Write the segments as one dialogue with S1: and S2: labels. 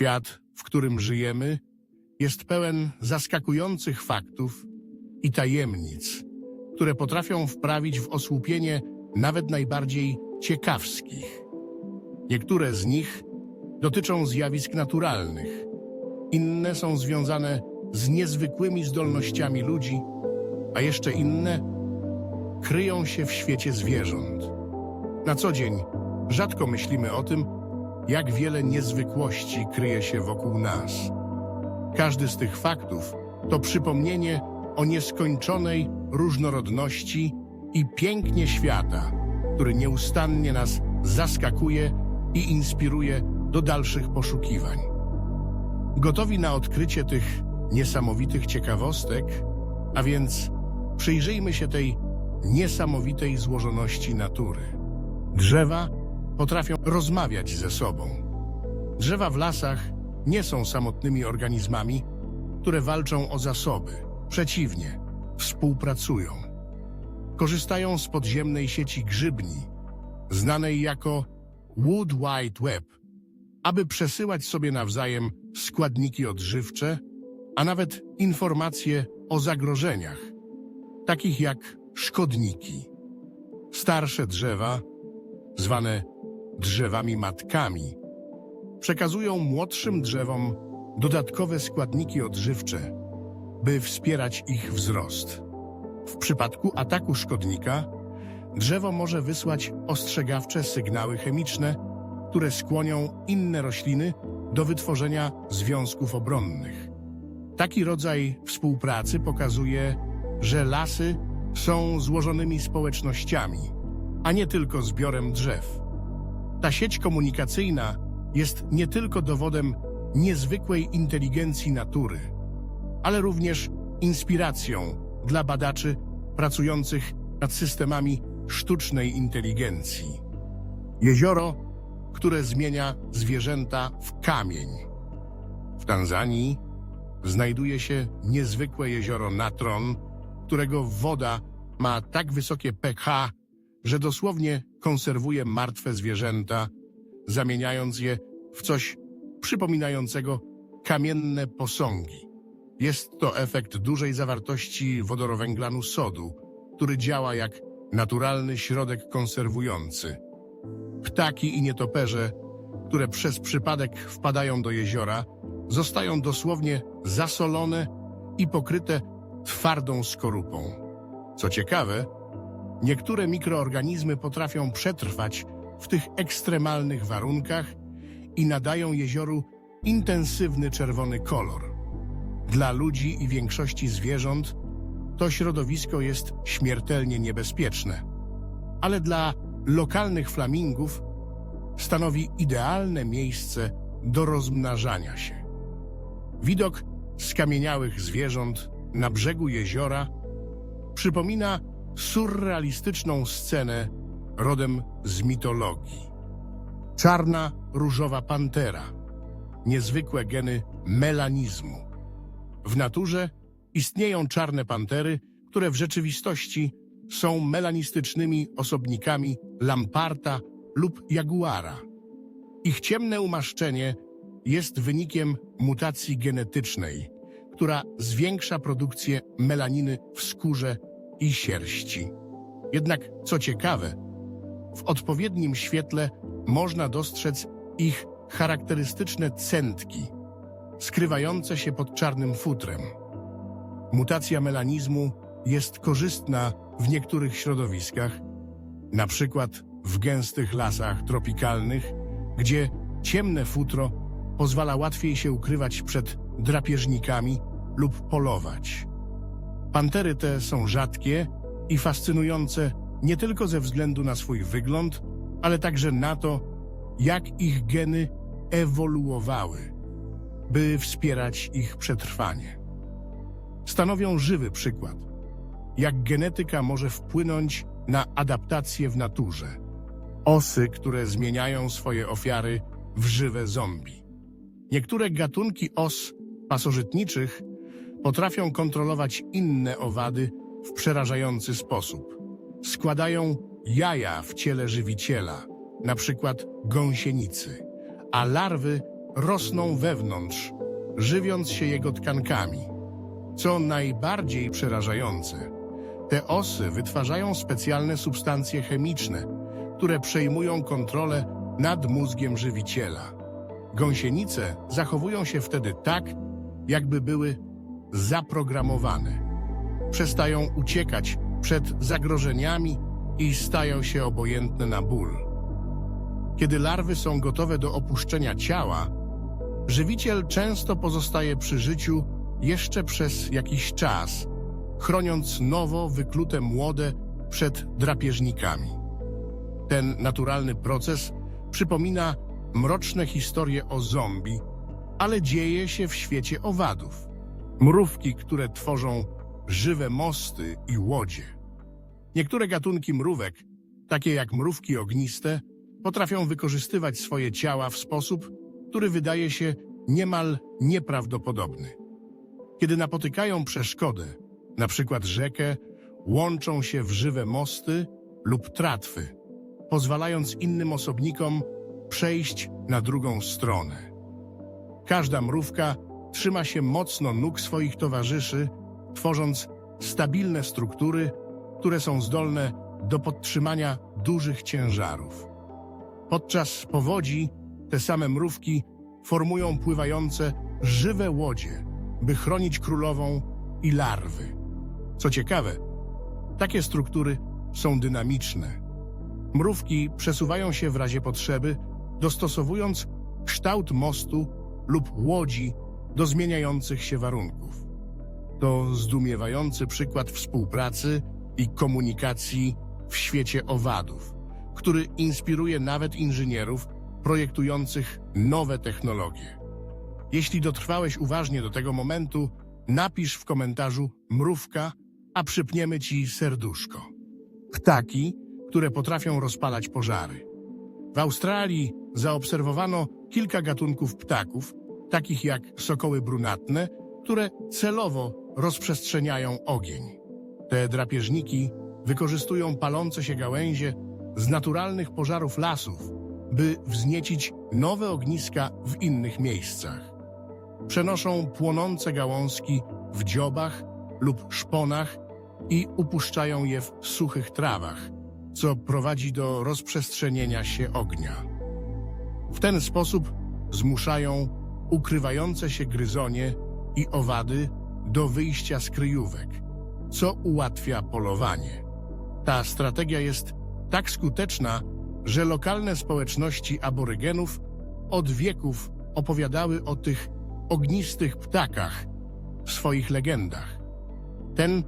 S1: Świat, w którym żyjemy, jest pełen zaskakujących faktów i tajemnic, które potrafią wprawić w osłupienie nawet najbardziej ciekawskich. Niektóre z nich dotyczą zjawisk naturalnych, inne są związane z niezwykłymi zdolnościami ludzi, a jeszcze inne kryją się w świecie zwierząt. Na co dzień rzadko myślimy o tym, jak wiele niezwykłości kryje się wokół nas. Każdy z tych faktów to przypomnienie o nieskończonej różnorodności i pięknie świata, który nieustannie nas zaskakuje i inspiruje do dalszych poszukiwań. Gotowi na odkrycie tych niesamowitych ciekawostek, a więc przyjrzyjmy się tej niesamowitej złożoności natury. Drzewa potrafią rozmawiać ze sobą. Drzewa w lasach nie są samotnymi organizmami, które walczą o zasoby. Przeciwnie, współpracują. Korzystają z podziemnej sieci grzybni, znanej jako Wood Wide Web, aby przesyłać sobie nawzajem składniki odżywcze, a nawet informacje o zagrożeniach, takich jak szkodniki. Starsze drzewa, zwane drzewami matkami, przekazują młodszym drzewom dodatkowe składniki odżywcze, by wspierać ich wzrost. W przypadku ataku szkodnika drzewo może wysłać ostrzegawcze sygnały chemiczne, które skłonią inne rośliny do wytworzenia związków obronnych. Taki rodzaj współpracy pokazuje, że lasy są złożonymi społecznościami, a nie tylko zbiorem drzew. Ta sieć komunikacyjna jest nie tylko dowodem niezwykłej inteligencji natury, ale również inspiracją dla badaczy pracujących nad systemami sztucznej inteligencji. Jezioro, które zmienia zwierzęta w kamień. W Tanzanii znajduje się niezwykłe jezioro Natron, którego woda ma tak wysokie pH, że dosłownie konserwuje martwe zwierzęta, zamieniając je w coś przypominającego kamienne posągi. Jest to efekt dużej zawartości wodorowęglanu sodu, który działa jak naturalny środek konserwujący. Ptaki i nietoperze, które przez przypadek wpadają do jeziora, zostają dosłownie zasolone i pokryte twardą skorupą. Co ciekawe, niektóre mikroorganizmy potrafią przetrwać w tych ekstremalnych warunkach i nadają jezioru intensywny czerwony kolor. Dla ludzi i większości zwierząt to środowisko jest śmiertelnie niebezpieczne, ale dla lokalnych flamingów stanowi idealne miejsce do rozmnażania się. Widok skamieniałych zwierząt na brzegu jeziora przypomina surrealistyczną scenę rodem z mitologii. Czarna, różowa pantera, niezwykłe geny melanizmu. W naturze istnieją czarne pantery, które w rzeczywistości są melanistycznymi osobnikami lamparta lub jaguara. Ich ciemne umaszczenie jest wynikiem mutacji genetycznej, która zwiększa produkcję melaniny w skórze i sierści. Jednak, co ciekawe, w odpowiednim świetle można dostrzec ich charakterystyczne centki, skrywające się pod czarnym futrem. Mutacja melanizmu jest korzystna w niektórych środowiskach, na przykład w gęstych lasach tropikalnych, gdzie ciemne futro pozwala łatwiej się ukrywać przed drapieżnikami lub polować. Pantery te są rzadkie i fascynujące nie tylko ze względu na swój wygląd, ale także na to, jak ich geny ewoluowały, by wspierać ich przetrwanie. Stanowią żywy przykład, jak genetyka może wpłynąć na adaptację w naturze. Osy, które zmieniają swoje ofiary w żywe zombie. Niektóre gatunki os pasożytniczych potrafią kontrolować inne owady w przerażający sposób. Składają jaja w ciele żywiciela, na przykład gąsienicy, a larwy rosną wewnątrz, żywiąc się jego tkankami. Co najbardziej przerażające, te osy wytwarzają specjalne substancje chemiczne, które przejmują kontrolę nad mózgiem żywiciela. Gąsienice zachowują się wtedy tak, jakby były zaprogramowane. Przestają uciekać przed zagrożeniami i stają się obojętne na ból. Kiedy larwy są gotowe do opuszczenia ciała, żywiciel często pozostaje przy życiu jeszcze przez jakiś czas, chroniąc nowo wyklute młode przed drapieżnikami. Ten naturalny proces przypomina mroczne historie o zombie, ale dzieje się w świecie owadów. Mrówki, które tworzą żywe mosty i łodzie. Niektóre gatunki mrówek, takie jak mrówki ogniste, potrafią wykorzystywać swoje ciała w sposób, który wydaje się niemal nieprawdopodobny. Kiedy napotykają przeszkodę, na przykład rzekę, łączą się w żywe mosty lub tratwy, pozwalając innym osobnikom przejść na drugą stronę. Każda mrówka trzyma się mocno nóg swoich towarzyszy, tworząc stabilne struktury, które są zdolne do podtrzymania dużych ciężarów. Podczas powodzi te same mrówki formują pływające żywe łodzie, by chronić królową i larwy. Co ciekawe, takie struktury są dynamiczne. Mrówki przesuwają się w razie potrzeby, dostosowując kształt mostu lub łodzi do zmieniających się warunków. To zdumiewający przykład współpracy i komunikacji w świecie owadów, który inspiruje nawet inżynierów projektujących nowe technologie. Jeśli dotrwałeś uważnie do tego momentu, napisz w komentarzu mrówka, a przypniemy ci serduszko. Ptaki, które potrafią rozpalać pożary. W Australii zaobserwowano kilka gatunków ptaków, takich jak sokoły brunatne, które celowo rozprzestrzeniają ogień. Te drapieżniki wykorzystują palące się gałęzie z naturalnych pożarów lasów, by wzniecić nowe ogniska w innych miejscach. Przenoszą płonące gałązki w dziobach lub szponach i upuszczają je w suchych trawach, co prowadzi do rozprzestrzenienia się ognia. W ten sposób zmuszają ukrywające się gryzonie i owady do wyjścia z kryjówek, co ułatwia polowanie. Ta strategia jest tak skuteczna, że lokalne społeczności aborygenów od wieków opowiadały o tych ognistych ptakach w swoich legendach. Ten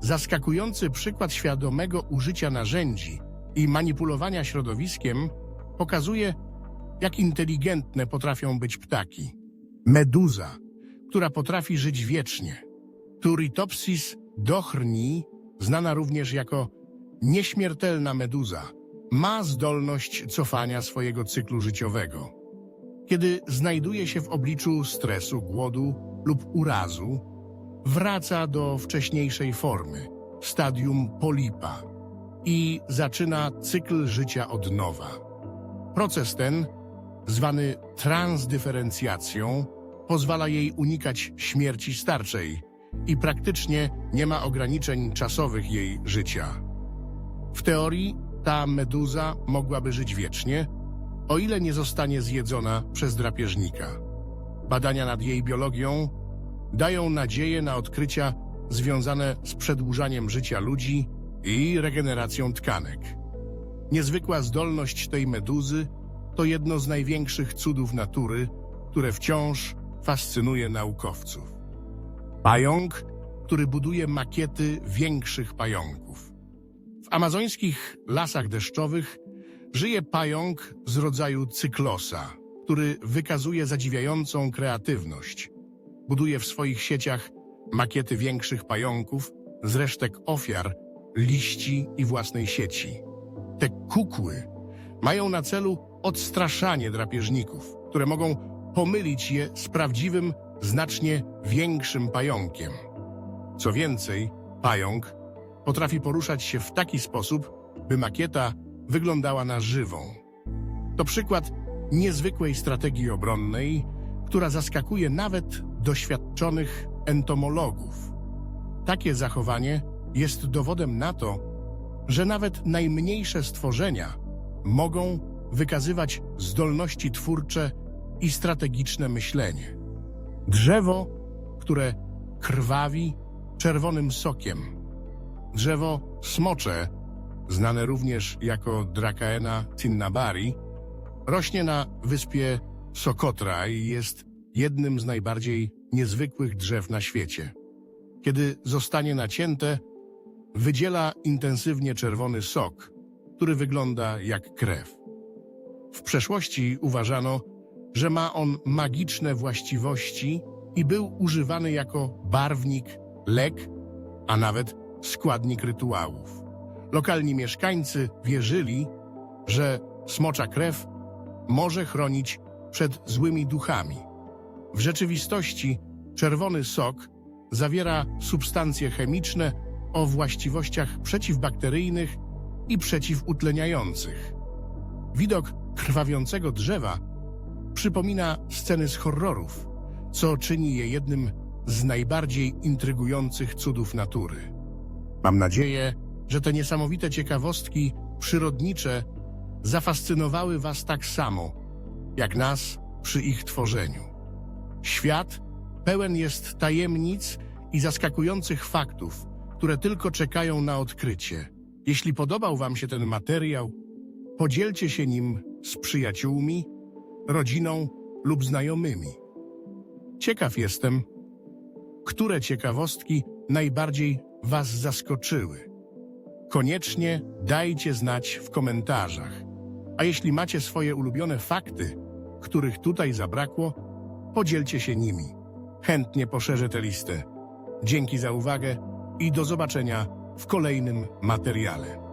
S1: zaskakujący przykład świadomego użycia narzędzi i manipulowania środowiskiem pokazuje, jak inteligentne potrafią być ptaki. Meduza, która potrafi żyć wiecznie. Turritopsis dochrni, znana również jako nieśmiertelna meduza, ma zdolność cofania swojego cyklu życiowego. Kiedy znajduje się w obliczu stresu, głodu lub urazu, wraca do wcześniejszej formy, stadium polipa i zaczyna cykl życia od nowa. Proces ten, zwany transdyferencjacją, pozwala jej unikać śmierci starczej i praktycznie nie ma ograniczeń czasowych jej życia. W teorii ta meduza mogłaby żyć wiecznie, o ile nie zostanie zjedzona przez drapieżnika. Badania nad jej biologią dają nadzieję na odkrycia związane z przedłużaniem życia ludzi i regeneracją tkanek. Niezwykła zdolność tej meduzy to jedno z największych cudów natury, które wciąż fascynuje naukowców. Pająk, który buduje makiety większych pająków. W amazońskich lasach deszczowych żyje pająk z rodzaju cyklosa, który wykazuje zadziwiającą kreatywność. Buduje w swoich sieciach makiety większych pająków z resztek ofiar, liści i własnej sieci. Te kukły mają na celu odstraszanie drapieżników, które mogą pomylić je z prawdziwym, znacznie większym pająkiem. Co więcej, pająk potrafi poruszać się w taki sposób, by makieta wyglądała na żywą. To przykład, niezwykłej strategii obronnej, która zaskakuje nawet doświadczonych entomologów. Takie zachowanie jest dowodem na to, że nawet najmniejsze stworzenia mogą wykazywać zdolności twórcze i strategiczne myślenie. Drzewo, które krwawi czerwonym sokiem. Drzewo smocze, znane również jako Dracaena cinnabari, rośnie na wyspie Sokotra i jest jednym z najbardziej niezwykłych drzew na świecie. Kiedy zostanie nacięte, wydziela intensywnie czerwony sok, który wygląda jak krew. W przeszłości uważano, że ma on magiczne właściwości i był używany jako barwnik, lek, a nawet składnik rytuałów. Lokalni mieszkańcy wierzyli, że smocza krew może chronić przed złymi duchami. W rzeczywistości czerwony sok zawiera substancje chemiczne o właściwościach przeciwbakteryjnych i przeciwutleniających. Widok krwawiącego drzewa przypomina sceny z horrorów, co czyni je jednym z najbardziej intrygujących cudów natury. Mam nadzieję, że te niesamowite ciekawostki przyrodnicze zafascynowały Was tak samo, jak nas przy ich tworzeniu. Świat pełen jest tajemnic i zaskakujących faktów, które tylko czekają na odkrycie. Jeśli podobał Wam się ten materiał, podzielcie się nim z przyjaciółmi, rodziną lub znajomymi. Ciekaw jestem, które ciekawostki najbardziej Was zaskoczyły. Koniecznie dajcie znać w komentarzach. A jeśli macie swoje ulubione fakty, których tutaj zabrakło, podzielcie się nimi. Chętnie poszerzę tę listę. Dzięki za uwagę i do zobaczenia w kolejnym materiale.